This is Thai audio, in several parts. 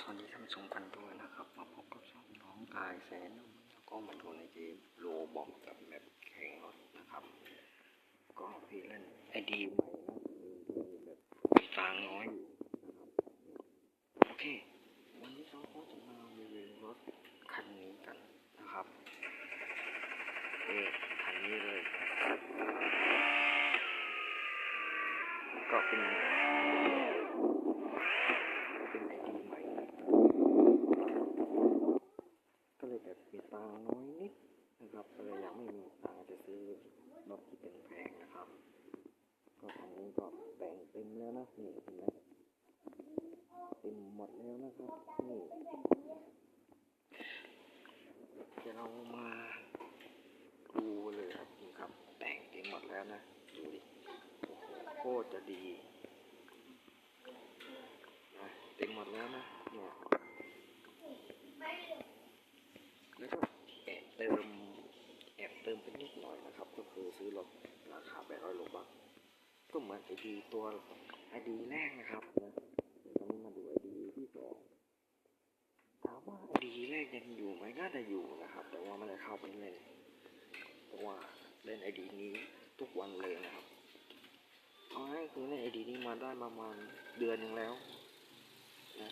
สวัสดีท่านผู้ชมกันด้วยนะครับ มาพบกับช่องน้องกายแสนนุ่มแล้วก็มาดูในเกมโลบอกกับแบบแข่งรถนะครับ ก็พี่เล่นไอดีใหม่นะมีแบบมีตังน้อยอยู่นะครับโอเค วันนี้เราก็จะมารีวิวรถคันนี้กันนะครับเออคันนี้เลย ก็เป็น เป็นไอดีใหม่ ก็เลยแบบมีตังค์น้อยนิดนะครับก็เลยยังไม่มีตังค์จะซื้อรถที่เป็นแพงนะครับ มันก็แต่งเต็มแล้วนะนี่เห็นไหมเต็มหมดแล้วนะครับนี่เดี๋ยวเรามาดูเลยครับนี่ครับแต่งเต็มหมดแล้วนะดูดิโอ้โหโคตรจะดีนะเต็มหมดแล้วนะเนี่ยแล้วก็แอบเติมแอบเติมไปนิดหน่อยนะครับ ก็คือซื้อรถราคาแปดร้อยโลบาท ก็เหมือนไอดีตัวไอดีแรกนะครับนะเดี๋ยวตอนนี้มาดูไอดีที่สองถามว่าไอดีแรกยังอยู่ไหมน่าจะอยู่นะครับ แต่ว่าไม่ได้เข้าไปเล่นเพราะว่าเล่นไอดีนี้ทุกวันเลยนะครับเอาง่ายคือเล่นไอดีนี้มาได้ประมาณเดือนหนึ่งแล้วนะ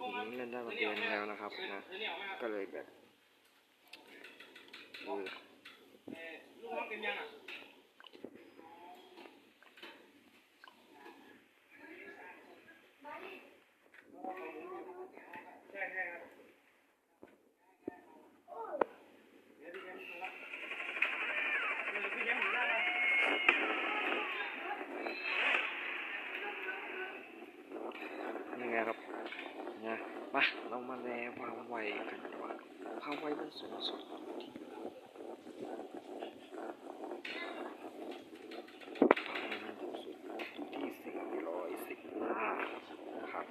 ผมเล่นได้มาเดือนนึงแล้วนะครับนะก็เลยแบบคือ ลูกน้องเป็นยังอะใช่ใช่ครับเดี๋ยวพี่แย้มมารับเดี๋ยวพี่แย้มอยู่ได้แล้ว ยังไงครับ นะมาเรามาแลความไวกันดีกว่าความไวมันสูงสุดที่ความไวมันสูงสุดที่สี่ร้อยสิบห้านะครับ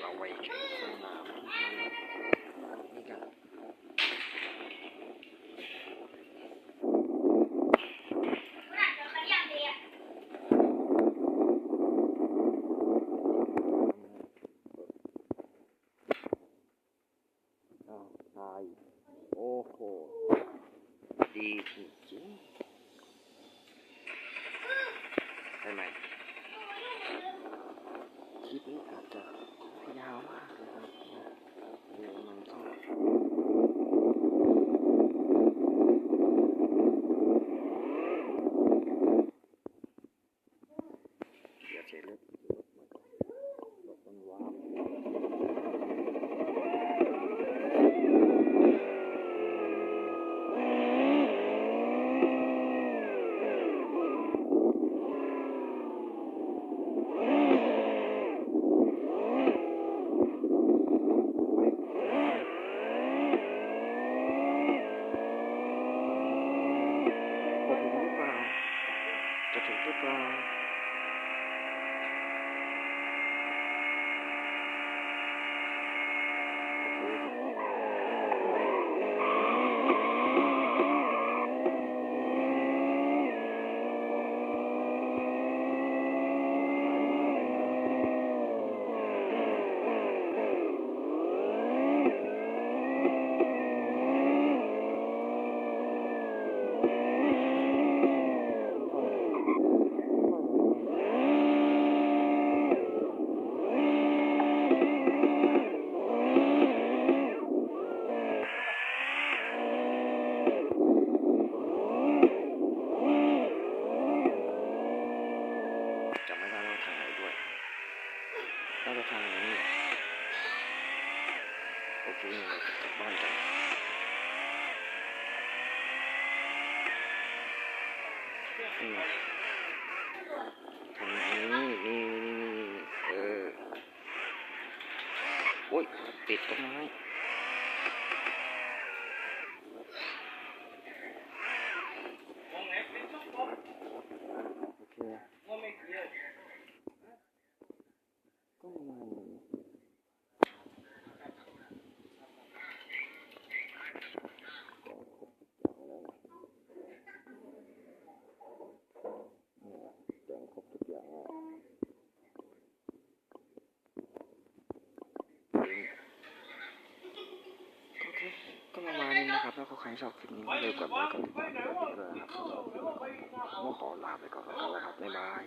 เราไวแข่งสนามที่นี่กัน อ้าวตายโอ้โห ดีจริงๆใช่ไหมคลิปนี้อาจจะยาวมากนะครับเดี๋ยวมันก็เดี๋ยวเช็ครถรถมันก่อนรถมันว้าว จะถึงหรือเปล่า จะถึงหรือเปล่าโอเคครับจำไม่ได้ว่าทางไหนด้วยน่าจะทางนี้โอเคเราจะกลับบ้านกันอืมทางนี้นี่นี่เออโอ้ยติดต้นไม้องไหนเป็นตุ๊กตุ๊ก โอเค มองไม่เกี่ยว ก็ประมาณนี้แต่ครบทุกอย่างแล้วนะเนี่ยแต่งครบทุกอย่างแล้ว ประมาณนี้นะครับแล้วก็ใครชอบคลิปนี้ก็เลยกดไลค์กดติดตามกดกระดิ่งด้วยนะครับผมก็ขอลาไปก่อนแล้วกันนะครับบ๊ายบาย